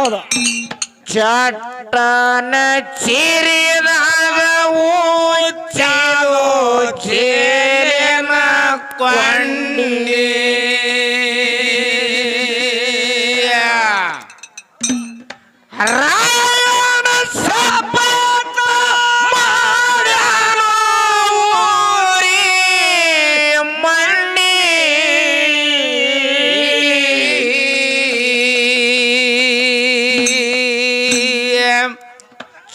ಹೌದು. ಚಟನ ಚೀರಿದಾಗ ಕೊಂಡಿ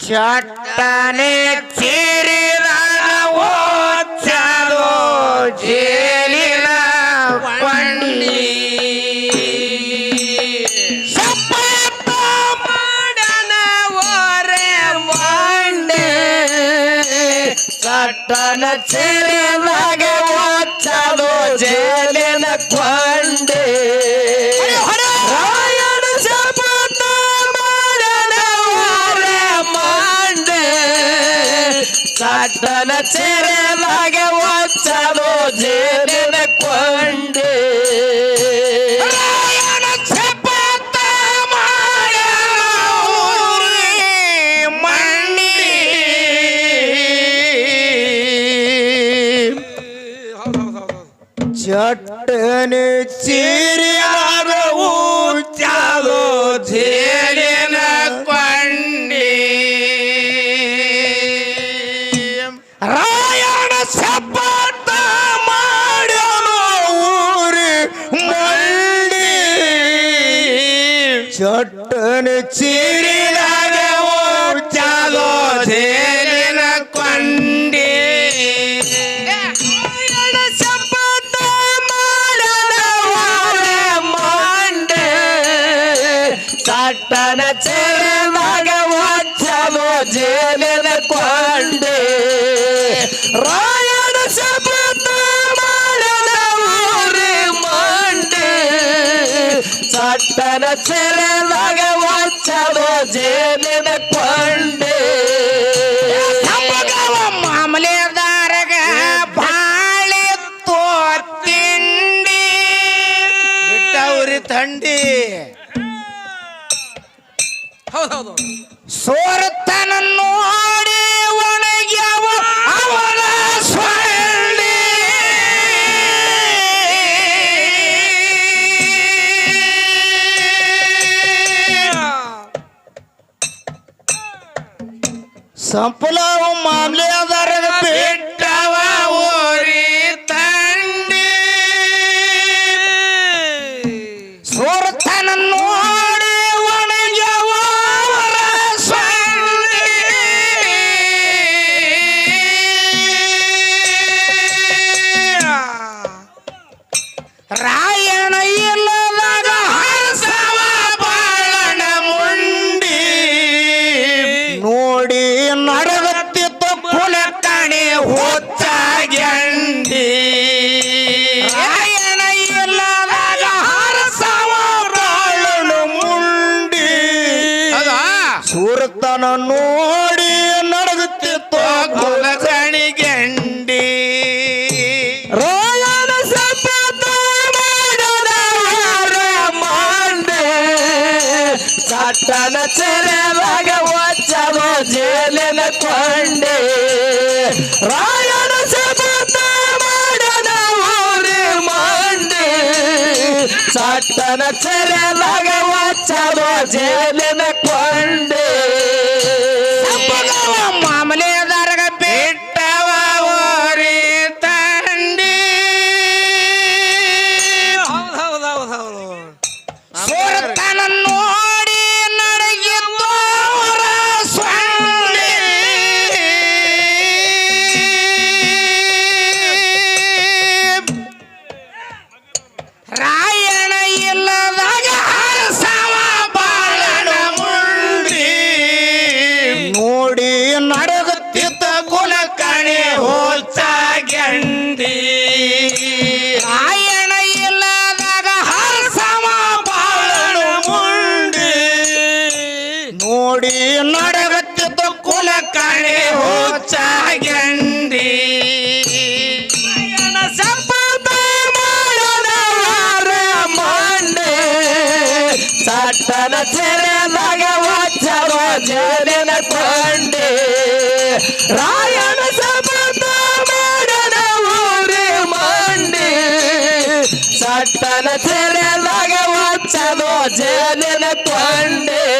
ಚಟ್ಟನೆ ಚೀರಿದ ಓಚದು ಜೇಲಿನ ಪಣ್ಣಿ. ಓರೆ ಚಟ್ಟನ ಚೀರಿದಾಗ ಓಚದು ಜೇ ಅಡ್ಡಲ ಚೆರಲಾಗೆ ಒಚ್ಚಲು ಜೇನಿನ ಕೊ ಪಟ್ಟಣ ಚೆಲದಾಗ ವಾಚವ ಜೇನಿನ ಕೊಂಡ ಸಂಪುಲ ಮಾಮಲೆ ಅದಾರ ಕಂಡೆ ರಾಯಣ ಸಬತ ಮಾಡನ ಊರಿ ಮಂಡೆ ಚಟ್ಟನ ಚರಲಾಗ ವಚ್ಚದ ಜೇಲಿನ ಸೆರೆದಾಗ ಒಚ್ಚಲು ಜೇಲಿನ ಕೊಂಡೆ. ರಾಯಣ ಸಬತ ಮಾಡನ ಊರಿ ಮಂಡಿ. ಸಟ್ಟನ ಸೆರೆದಾಗ ಒಚ್ಚಲು ಜೇಲಿನ ಕೊಂಡೆ.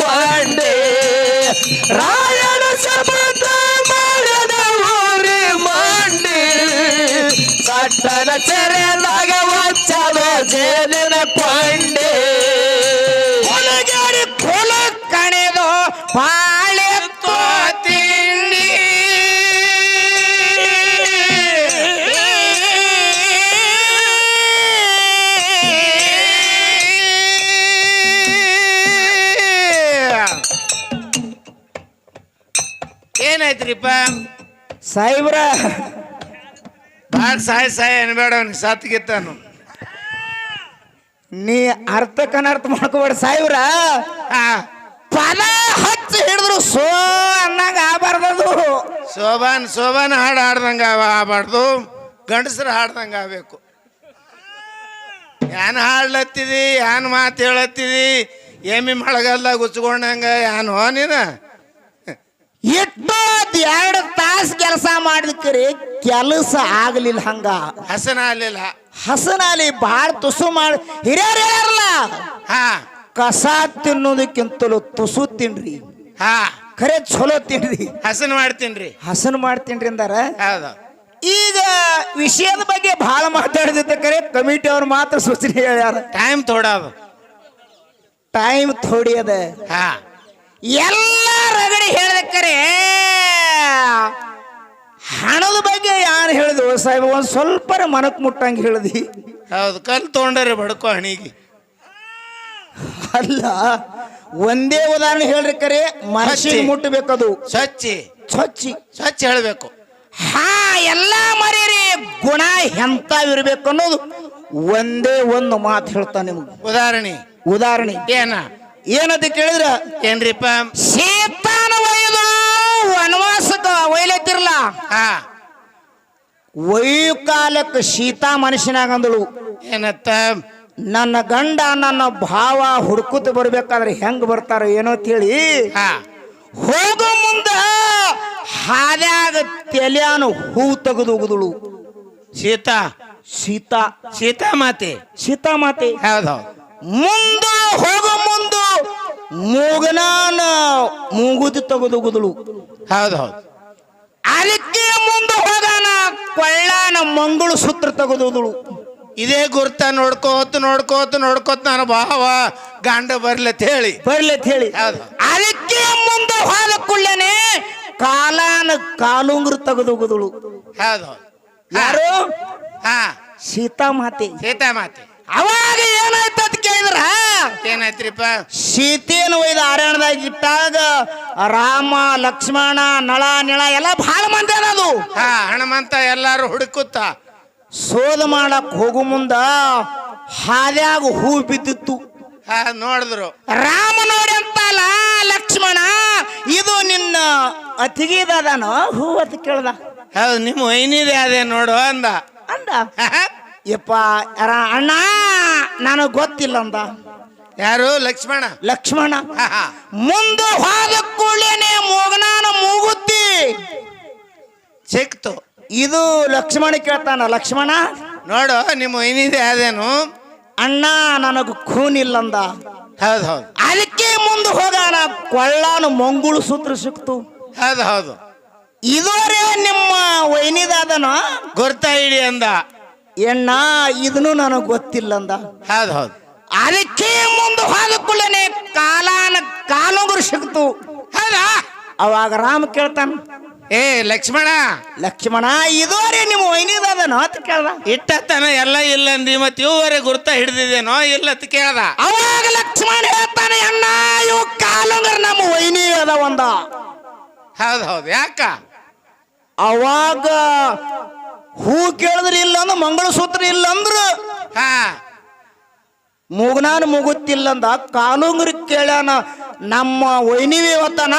ಕೊಂಡೆ ರಾಯಣ ಸಪತ ಮಾಡದ ಊರಿ ಮಂಡೆ. ಸಟ್ಟನ ಸೆರೆದಾಗ ಒಚ್ಚಲು ಜೇಲಿನ ಕೊಂಡೆ. ಏನಾಯ್ತ್ರಿಪ್ಪ ಸಾಯಿಬ್ರ ಭಾಳ ಸಾಯ್ ಸಾಯ್ ಅನ್ಬೇಡ ಅವ್ನಿಗೆ ಸತ್ಗಿತ್ತಾನು ನೀ ಅರ್ಥ ಅರ್ಥ ಮಾಡ್ಕೋಬೇಡ ಸಾಯಿಬ್ರ ಪದ ಹಚ್ಚಿ ಹಿಡಿದ್ರು ಸೋ ಅನ್ನಂಗ ಆಬಾರ್ದದು ಶೋಭಾನ್ ಶೋಭಾನ್ ಹಾಡು ಹಾಡ್ದಂಗ ಆಗಬಾರ್ದು. ಗಂಡಸ್ರು ಹಾಡ್ದಂಗ ಆಗ್ಬೇಕು. ಏನ್ ಹಾಡ್ಲತ್ತಿದಿ ಏನ್ ಮಾತು ಹೇಳತ್ತಿದಿ ಎಮ್ಮಿ ಮಳಗಲ್ಲ ಗುಚ್ಕೊಂಡಂಗ ಏನು ನೀನು? ಇಟ್ಟು ಎರಡು ತಾಸು ಕೆಲಸ ಮಾಡಿದ್ಕರಿ ಕೆಲಸ ಆಗ್ಲಿಲ್ಲ ಹಂಗ. ಹಸನ ಆಗ್ಲಿಲ್ಲ. ಹಸನಾಲಿ ಭಾಳ ತುಸು ಮಾಡಿ ಹಿರಿಯರು ಹಾ. ಕಸ ತಿನ್ನೋದಕ್ಕಿಂತಲೂ ತುಸು ತಿನ್ರಿ. ಹಾ. ಖರೆ ಚಲೋ ತಿನ್ರಿ. ಹಸನ್ ಮಾಡ್ತೀನ್ರಿ. ಹಸನ್ ಮಾಡ್ತೀನ್ರಿ ಅಂದಾರ? ಹೌದು. ಈಗ ವಿಷಯದ ಬಗ್ಗೆ ಬಹಳ ಮಾತಾಡಿದ ಕರೆ ಕಮಿಟಿ ಅವ್ರು ಮಾತ್ರ ಸೂಚನೆ ಹೇಳ್ಯಾರ. ಟೈಮ್ ತೋಡ ಅದು ಟೈಮ್ ಥೋಡಿ ಅದ ಹಾ. ಎಲ್ಲ ರಗಡಿ ಹೇಳಬೇಕರೆ ಹಣದ ಬಗ್ಗೆ ಯಾರು ಹೇಳಿದ್ವು ಸಾಹೇಬ? ಒಂದ್ ಸ್ವಲ್ಪ ಮನಕ್ ಮುಟ್ಟಂಗ ಹೇಳ್ದಿ. ಹೌದು ಕಲ್ ತೊಗೊಂಡ್ರಿ ಬಡ್ಕೋ ಹಣಿಗೆ. ಅಲ್ಲ ಒಂದೇ ಉದಾಹರಣೆ ಹೇಳ್ರಿ ಕರೆ ಮನಸ್ಸಿಗೆ. ಮುಟ್ಟಬೇಕದು. ಸ್ವಚ್ಛಿ ಸ್ವಚ್ಛಿ ಸ್ವಚ್ಛ ಹೇಳ್ಬೇಕು. ಹಾ ಎಲ್ಲ ಮರೀರಿ ಗುಣ ಎಂತಾವಿರ್ಬೇಕು ಅನ್ನೋದು ಒಂದೇ ಒಂದು ಮಾತು ಹೇಳ್ತಾನೆ ನಿಮ್ಗೆ. ಉದಾಹರಣೆ. ಉದಾಹರಣೆ. ಏನ? ಏನಂತ ಕೇಳಿದ್ರ? ಏನ್ರಿಪ್ಪ? ಸೀತಾನ ಒಯ್ದು ವನವಾಸಕ್ಕ ಒಯ್ಲತ್ತಿರ್ಲ ಒಯ್ಯು ಕಾಲಕ್ಕೆ ಸೀತಾ ಮನುಷ್ಯನಾಗಂದಳು ಏನತ್ತ? ನನ್ನ ಗಂಡ ನನ್ನ ಭಾವ ಹುಡ್ಕುತ್ತ ಬರ್ಬೇಕಾದ್ರೆ ಹೆಂಗ್ ಬರ್ತಾರ ಏನೋ ತಿಳಿ. ಹೋಗೋ ಮುಂದ ಹಾದ್ಯಾಗ ತೆಲ್ಯಾನು ಹೂ ತೆಗೆದು ಉಗುದಳು ಸೀತಾ. ಸೀತಾ. ಸೀತಾ ಮಾತೆ. ಸೀತಾ ಮಾತೆ. ಹೌದು. ಮುಂದ ಹೋಗೋ ಮುಂದು ಮೂಗನಾನ ಮೂಗುದು ತೆಗೆದು ಉಗುದಳು ಹೌದು ಹೌದು. ಅದಕ್ಕೆ ಮುಂದೆ ಹೋಗಾನ ಕೊಳ್ಳಾನ ಮಂಗಳು ಸೂತ್ರ ತೆಗೆದುದಳು ಇದೇ ಗುರ್ತ ನೋಡ್ಕೋತ ನೋಡ್ಕೋತ ನೋಡ್ಕೋತ ನಾನು ಭಾವ ಗಂಡ ಬರ್ಲತ್ ಹೇಳಿ. ಬರ್ಲತ್ ಹೇಳಿ. ಹೌದು. ಅದಕ್ಕೆ ಮುಂದೆ ಹೋದ ಕುಳ್ಳನೆ ಕಾಲಾನ ಕಾಲುಂಗ್ರು ತೆಗೆದುಗುದಳು ಹೌದು ಯಾರು? ಹಾ ಸೀತಾ ಮಾತೆ ಸೀತಾ ಮಾತೆ ಅವಾಗ ಏನಾಯ್ತು ಅಂತ ಕೇಳಿದ್ರ? ಏನಾಯ್ತ್ರಿಪ್ಪ ಸೀತೆಯನ್ನು ಒಯ್ದ ಅರಣ್ಯದಾಗ ಇಟ್ಟಾಗ ರಾಮ ಲಕ್ಷ್ಮಣ ನಳ ನಿಳ ಎಲ್ಲ ಬಹಳ ಮಂದಿ ಅದು ಹಾ ಹನುಮಂತ ಎಲ್ಲಾರು ಹುಡುಕುತ್ತ. ಸೋದ ಮಾಡಕ್ ಹೋಗು ಮುಂದ ಹಾದ್ಯಾಗ ಹೂ ಬಿದ್ದಿತ್ತು. ಹಾ ನೋಡಿದ್ರು. ರಾಮ ನೋಡಿ ಅಂತಲ್ಲ ಲಕ್ಷ್ಮಣ ಇದು ನಿನ್ನ ಅತಿಗಿದಾನ ಹೂ ಅಂತ ಕೇಳ್ದ. ಹೌದು ನಿಮ್ಮ ವೈನಿದೆ ಅದೇ ನೋಡು ಅಂದ. ಅಂದ? ಯಪ್ಪ ಯಾರ ಅಣ್ಣ ನನಗೆ ಗೊತ್ತಿಲ್ಲ ಅಂದ ಯಾರು? ಲಕ್ಷ್ಮಣ? ಲಕ್ಷ್ಮಣ. ಮುಂದೆ ಹೋದ ಕೂಡಲೇನೆ ಮೂಗನಾನ ಮೂಗುತ್ತಿ. ಸಿಕ್ತು. ಇದು ಲಕ್ಷ್ಮಣ ಕೇಳ್ತಾನ ಲಕ್ಷ್ಮಣ. ನೋಡು ನಿಮ್ಮ ಏನಿದೆ ಅದೇನು? ಅಣ್ಣ ನನಗ ಖೂನ್ ಇಲ್ಲಂದ ಹೌದು ಹೌದು. ಅದಕ್ಕೆ ಮುಂದೆ ಹೋಗಾನ ಕೊಳ್ಳಾನು ಮಂಗುಳು ಸೂತ್ರ ಸಿಕ್ತು. ಹೌದು ಹೌದು. ಇದುವರೆ ನಿಮ್ಮ ವೈನಿದಾದನ ಗುರ್ತ ಹಿಡಿ ಅಂದ. ಎಣ್ಣ ಇದನ್ನು ನನಗೆ ಗೊತ್ತಿಲ್ಲಂದ. ಹೌದು ಹೌದು. ಅದಕ್ಕೆ ಮುಂದೆ ಹೋದ ಕೂಡಲೇನೆ ಕಾಲಾನ ಕಾಲುಂಗುರು ಸಿಕ್ತು. ಹೌದಾ? ಅವಾಗ ರಾಮ ಕೇಳ್ತಾನ ಏ ಲಕ್ಷ್ಮಣ. ಲಕ್ಷ್ಮಣ ಇದುವರೆ ನಿಮ್ಮ ವೈನಿದಾದನ ಅಂತ ಕೇಳ್ದ. ಇಟ್ಟತನ ಎಲ್ಲ ಇಲ್ಲಂದಿ ಮತ್ತೆ ಇವರೆ ಗುರ್ತ ಹಿಡ್ದಿದೇನೋ ಇಲ್ಲ ಅಂತ ಕೇಳ್ದ. ಅವಾಗ ಲಕ್ಷ್ಮಣ ಹೇಳ್ತಾನೆ ಅಣ್ಣ ಇವು ಕಾಲುಂಗರ್ ನಮ್ಮ ವೈನಿ ಅದ ಒಂದ. ಹೌದು ಹೌದು ಯಾಕ? ಅವಾಗ ಹೂ ಕೇಳಿದ್ರೆ ಇಲ್ಲ ಅಂದ್ರೆ ಮಂಗಳಸೂತ್ರ ಇಲ್ಲ ಅಂದ್ರ. ಹಾ. ಮುಗುತ್ತಿಲ್ಲ ಅಂದ ಕಾಲುಂಗ್ರಿ ಕೇಳ್ಯಾನ ನಮ್ಮ ವೈನಿವಿ ಇವತ್ತನ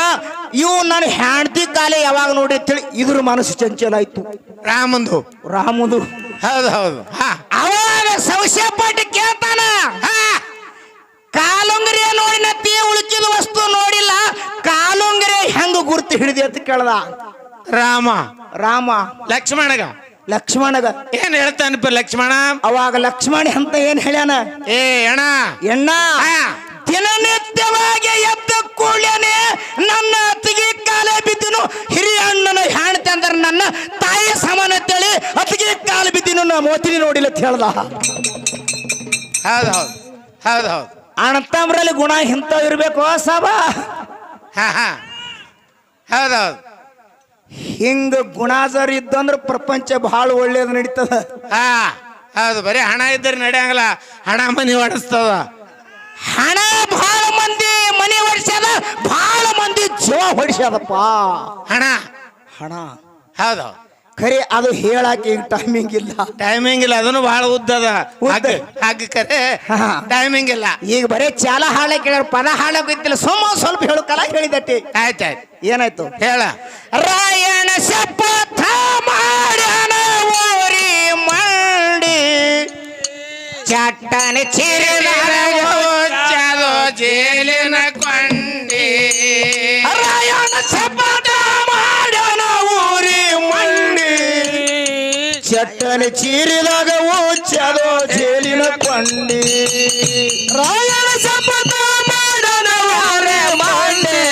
ಇವು ನನ್ನ ಹೆಂಡತಿ ಕಾಲೇ ಯಾವಾಗ ನೋಡಿ ಅಂತೇಳಿ ಇದ್ರ ಮನಸ್ಸು ಚಂಚಲ ಆಯ್ತು. ರಾಮಂದು. ರಾಮದು. ಹೌದು ಹೌದು. ಹಾ. ಅವಾಗ ಸಂಶಯ ಪಟ್ಟು ಕೇಳ್ತಾನ. ಹಾ, ನೋಡಿ ನತ್ತಿ ಉಳುಕಿದ ವಸ್ತು ನೋಡಿಲ್ಲ ಕಾಲುಂಗ್ರಿ ಹೆಂಗ ಗುರ್ತು ಹಿಡಿದಿ ಅಂತ ಕೇಳ್ದ. ರಾಮ. ರಾಮ. ಲಕ್ಷ್ಮಣಗ. ಲಕ್ಷ್ಮಣಗ. ಏನ್ ಹೇಳ್ತಾನಪ್ಪ ಲಕ್ಷ್ಮಣ? ಅವಾಗ ಲಕ್ಷ್ಮಣ ಅಂತ ಏನ್ ಹೇಳ್ಯಾನ? ಏ ಅಣ್ಣ. ಎಣ್ಣ. ದಿನನಿತ್ಯವಾಗಿ ಎದ್ದ ಕೂಡಲೇ ನನ್ನ ಅತ್ತಿಗೆ ಕಾಲ ಬಿದ್ದನು ಹಿರಿಯ ಅಣ್ಣನ ಹೆಣ್ತಿ ಅಂದ್ರೆ ನನ್ನ ತಾಯಿ ಸಮಾನ ಅಂತೇಳಿ ಅತ್ತಿಗೆ ಕಾಲ ಬಿದ್ದಿನು ನಾ ಮೋತಿನಿ ನೋಡಿಲ್ಲ ಅಂತ ಹೇಳ್ದ. ಹೌದು ಹೌದು. ಹೌದು ಹೌದು. ಗುಣ ಹಿಂತ ಇರ್ಬೇಕು ಸಾಬಾ. ಹಾ ಹಾ. ಹೌದು. ಹಿಂಗ ಗುಣಾಜರ್ ಇದ್ದಂದ್ರ ಪ್ರಪಂಚ ಬಹಳ ಒಳ್ಳೇದು ನಡೀತದ. ಹಾ ಹೌದು ಬರೀ ಹಣ ಇದ್ದರೆ ನಡೆಯಂಗಿಲ್ಲ ಹಣ ಮನಿ ಒಡಿಸ್ತದ. ಹಣ ಬಹಳ ಮಂದಿ ಮನಿ ಹೊಡಿಸ್ಯದ ಬಹಳ ಮಂದಿ ಜೀವ ಹೊಡಿಸ್ಯದಪ್ಪ ಹಣ. ಹಣ. ಹೌದು. ಖರೆ ಅದು ಹೇಳಾಕ ಟೈಮಿಂಗ್ ಇಲ್ಲ. ಟೈಮಿಂಗ್ ಇಲ್ಲ ಅದನ್ನು ಬಹಳ ಉದ್ದದ ಉದ್ದ. ಹಾಗೆ ಕರೆ ಹಾ. ಟೈಮಿಂಗ್ ಇಲ್ಲ. ಈಗ ಬರೇ ಚಾಲ ಹಾಳೆ ಕೇಳೋರು ಪದ ಹಾಳೆ ಗೊತ್ತಿಲ್ಲ ಸುಮ್ಮ ಸ್ವಲ್ಪ ಹೇಳು ಕಲ ಹೇಳಿದಟ್ಟಿ. ಆಯ್ತಾಯ್ತು. ಏನಾಯ್ತು? ಹೇಳ. ರಾಯಣ ಶಪಥ ಮಾಡ್ಯಾನ ಓರಿ ಮಂಡಿ. ಚಟ್ಟನೆ ಚಿರಿದಾರ ಚಟ್ಟನೆ ಚೀರಿದಾಗ ಚಲೋ ಜೇಲಿನ ಕೊಂಡಿ. ರಾಯನ ಸಪತ ಮಾಡನವಾರೆ ಮಂಡಿ.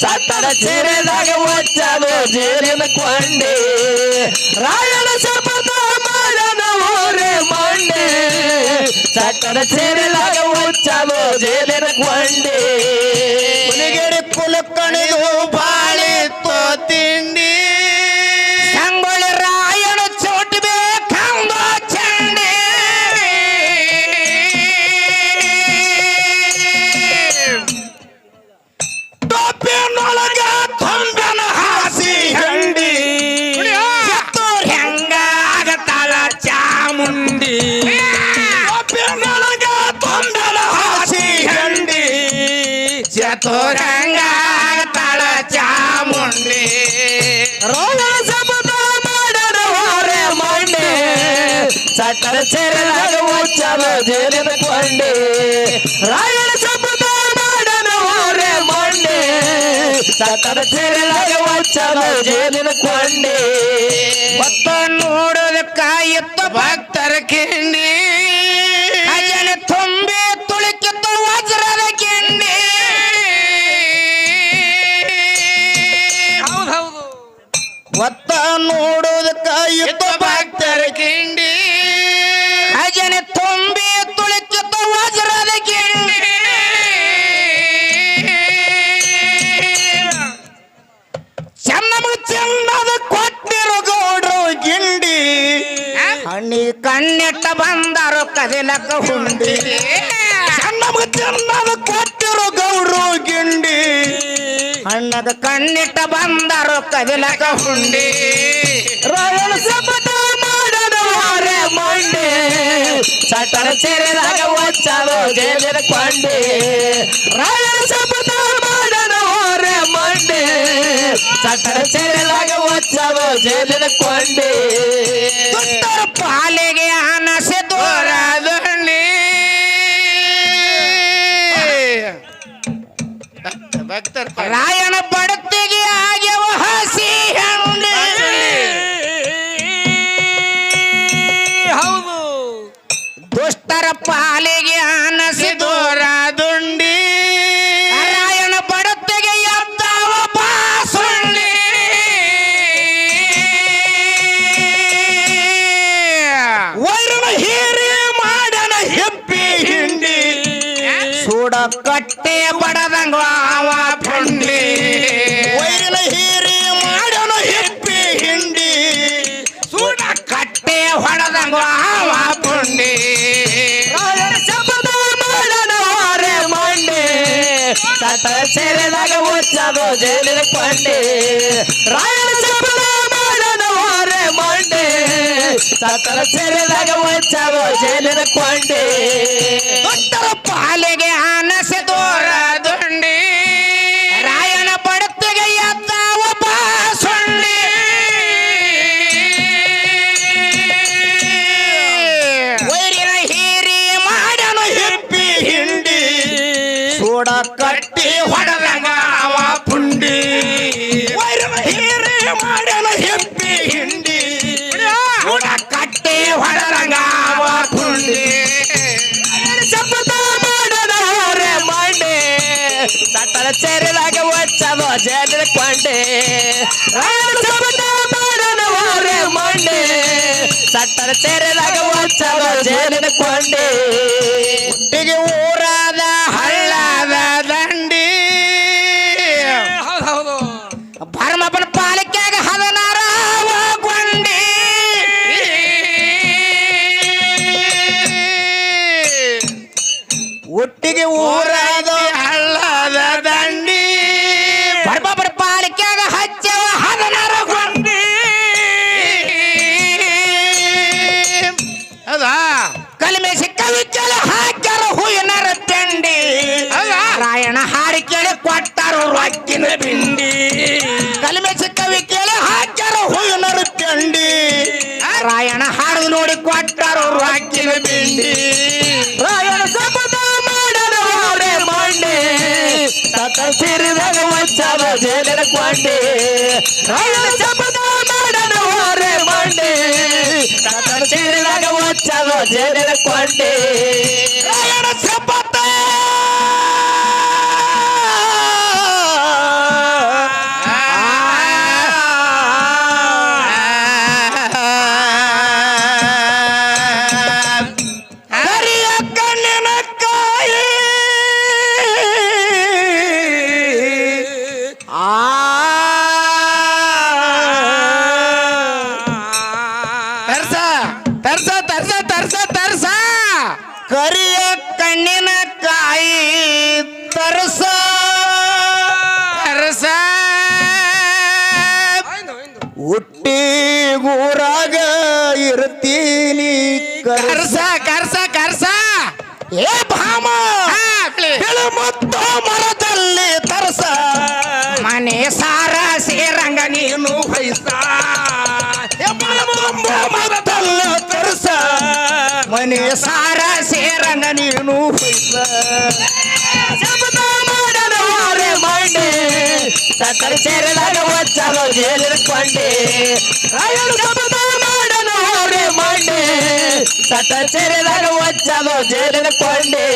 ಚಟ್ಟನ ಚೀರಿದಾಗ ಚಲೋ ಜೇಲಿನ ಕೊಂಡಿ. ರಾಯನ ಸಪತ ಮಾಡನವಾರೆ ಮಂಡಿ. ಚಟ್ಟನ ಚೀರಿದಾಗ ಚಲೋ ಜೇಲಿನ ಸಟ್ಟರ ಚೆರಲಾಗ ಮುಚ್ಚಲು ಜೇಲಿನ ಕೊಂಡೆ. ರಾಯಣ ಶಪಥ ಮಾಡದ ಹೊರೆ ಮಂಡೆ ಸಟ್ಟರ ಚೆರಲಾಗ ಮುಚ್ಚಲು ಜೇರಿನ ಕೊಂಡೆ. ಮತ್ತ ನೋಡೋದಕ್ಕ ಎತ್ತ ಕದಿಲಕ ಹುಂಡಿ ಚೆನ್ನಮ್ಮ ಚೆನ್ನದ ಕೊಟ್ಟಿರೋ ಗೌಡ್ರು ಗಿಂಡಿ. ಅಣ್ಣದ ಕಣ್ಣಿಟ್ಟ ಬಂದರು ಕದಿಲಕ ಹುಂಡಿ. ರಾಯಣ ಸಪಟ ಮಾಡದ ವಾರೆ ಮಂಡಿ. ಚಟರ ಸೇರಿದಾಗ ಒಚ್ಚಲು ಜೇಲಿನ ಕೊಂಡಿ. ರಾಯಣ ಸಪಟ ಮಾಡದ ವಾರೆ ಮಂಡಿ. ಚಟರ ಸೇರಿದಾಗ ಒಚ್ಚಲು ಜೇಲಿನ ಕೊಂಡಿ. ಭಕ್ತರ ರಾಯಣ ಬಡತಿಗೆ ಆಗ್ಯವ ಹಸಿ ಹಂಡಿ ಹೌದು. ದುಷ್ಟರ ಪಾಲಿಗೆ ಅನಸಿದು ಸೂಡ ಕಟ್ಟೆ ಬಡದಂಗ ಅವ ಪುಂಡಿ ವೈರನ ಹೀರಿ ಮಾಡನ ಹೆಪ್ಪಿ ಹಿಂಡಿ ಸೂಡ ಕಟ್ಟೆ ಹೊಡೆದಂಗ ಅವ ಪುಂಡಿ ರಾಯಣ ಶಬ್ದ ಮಾಡನ ಹೊರೆ ಮಂಡಿ ಸತ ಸೇರಿದಾಗ ಮುಚ್ಚದು ಜೈಲಿನ ಕೊಂಡಿ ರಾಯಣ ಶಬ್ದ ಮಾಡನ ಹೊರೆ ಸತ್ತರ ಸೇರಿದಾಗ ಮುಚ್ಚದು ಜೈಲಿನ ಕೊಂಡೆ. ಪಾಲಿಗೆ ಆನಸೆ ದೂರ ಒಚ್ಚದು ಜೇಲಿನ ಕೊಂಡೆ. ಹುಟ್ಟಿಗೆ ಹಾಕ್ಯಾರ ಹೂವಿನರ ತೆಂಡಿ. ರಾಯಣ ಹಾಡಿ ಕೇಳಿ ಕೊಟ್ಟಾರ ರೊಕ್ಕಿನ ಬಿಂಡಿ. ಕಲಿಮೆ ಕವಿ ಕೇಳಿ ಹಾಕ್ಯಾರ ಹೂವಿನರ ತೆಂಡಿ. ರಾಯಣ ಹಾಡು ನೋಡಿ ಕೊಟ್ಟಾರ ರೊಕ್ಕಿನ ಬಿಂಡಿ. ರಾಯಣ ಶಪಥ ಮಾಡದ ಹೋರೆ ಮಂಡಿ. ಸತ ಸೇರಿದಾಗ ಮುಚ್ಚದ ಜೇಲಿನ ಕೊಂಡಿ. ರಾಯಣ ಮಾಡದ ಕೊಂಡೆ. ಕೊಂಡಿ ಕರ್ಸ ಕರ್ಸ ಕರ್ಸ. ಏ ಭಾಮ ಬಿಳು. ಮತ್ತು ಮರದಲ್ಲಿ ತರಸ. ಮನೆ ಸಾರ ಸೇರಂಗ ನೀನು ಹೊಯ್ಸ. ಮರದಲ್ಲಿ ತರ್ಸ. ಮನೆ ಸಾರ ಸೇರಂಗ ನೀನು ಹೊಯ್ಸ. ಮಂಡೆ. ಸಕ್ಕರೆ ಸೇರಿದಾಗ ಒಚ್ಚಲು ಜೇಲಿನ ಕೊಂಡೆ ಮಂಡೆ ಸತ್ತ ಸೇರಿದಾಗ ಒಚ್ಚಲು ಜೇಲಿನ ಕೊಂಡೆ.